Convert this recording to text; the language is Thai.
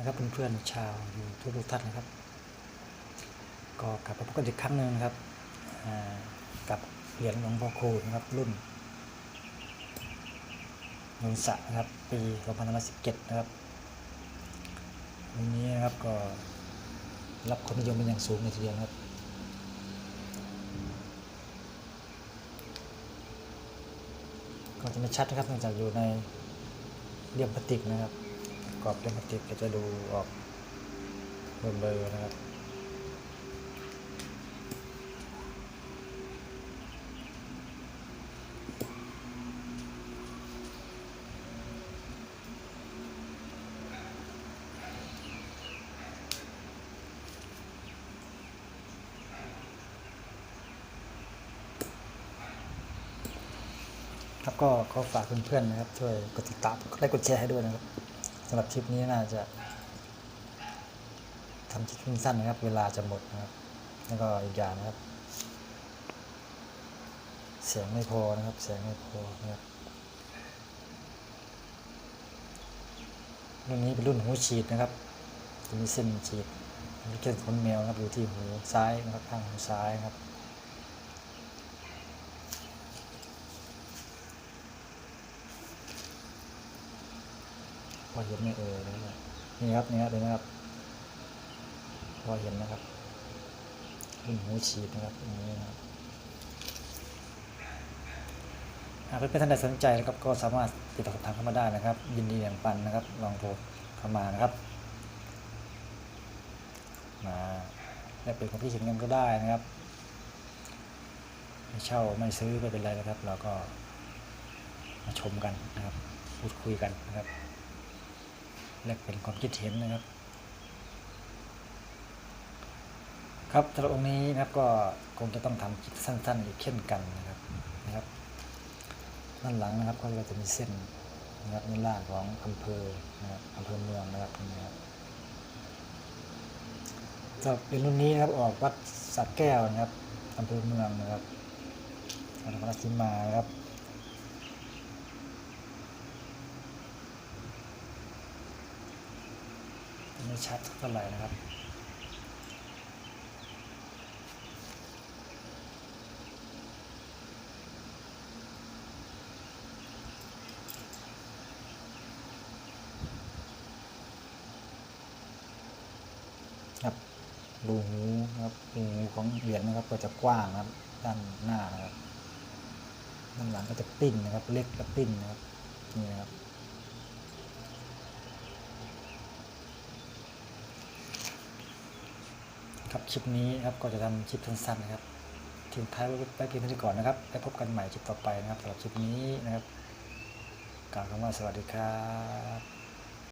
นะครับเพื่อนๆชาวอยู่ทุกๆท่านนะครับ ก็กลับมาพบกันอีกครั้งหนึ่งนะครับกับเหรียญหลวงพ่อคูณนะครับรุ่นนนสะนะครับปี2517นะครับวันนี้นะครับก็รับความนิยมเป็นอย่างสูงเลยทีเดียวนะครับก็จะไม่ชัดนะครับเนื่องจากอยู่ในเรียมพลาสติกนะครับ กรอบเรียมพลาสติกก็จะดูออกเบลอๆนะครับครับก็ขอฝากเพื่อนๆนะครับช่วยกดติดตามกดไลค์กดแชร์ให้ด้วยนะครับ สำหรับคลิปนี้น่าจะทำคลิปสั้นนะครับ เวลาจะหมดนะครับ แล้วก็อีกอย่างนะครับ เสียงไม่พอนะครับ เสียงไม่พอนะครับรุ่นนี้เป็นรุ่นหูฉีดนะครับจะมีเส้นฉีดมีเส้นขนแมวนะครับอยู่ที่หูซ้ายนะครับข้างหูซ้ายนะครับ อเห็นไหมเออนี่ครับนี่ครับเห็นไหมครับพอเห็นนะครับรุ่นหูฉีดนะครับอย่างนี้นะครับหากเพื่อนๆท่านใดสนใจนะครับก็สามารถติดต่อสอบถามเข้ามาได้นะครับ ยินดีอย่างปันนะครับ ลองโทรเข้ามานะครับ มาและเป็นความคิดเห็นกันก็ได้นะครับไม่เช่าไม่ซื้อไม่เป็นไรนะครับ เราก็มาชมกันนะครับ พูดคุยกันนะครับ แลกเป็นความคิดเห็นนะครับ ครับสำหรับองค์นี้นะครับก็คงจะต้องทำคลิปสั้นๆอีกเช่นกันนะครับนะครับด้านหลังนะครับก็จะมีเส้นนะครับในล่างของอำเภอนะครับอำเภอเมืองนะครับนี่นะครับสำหรับเป็นรุ่นนี้นะครับออกวัดสักแก้วนะครับอำเภอเมืองนะครับนครราชสีมานะครับ ไม่ชัดเท่าไหร่นะครับครับรูหูนะครับรูหูของเหรียญนะครับก็จะกว้างนะครับด้านหน้านะครับด้านหลังก็จะปิ้นนะครับ เล็กและปิ้นนะครับนี่นะครับ ครับคลิปนี้ครับก็จะทำคลิปสั้นๆนะครับทิ้งท้ายไว้ไปเพียงเท่านี้ก่อนนะครับไปพบกันใหม่คลิปต่อไปนะครับสำหรับคลิปนี้นะครับกล่าวคำว่าสวัสดีครับ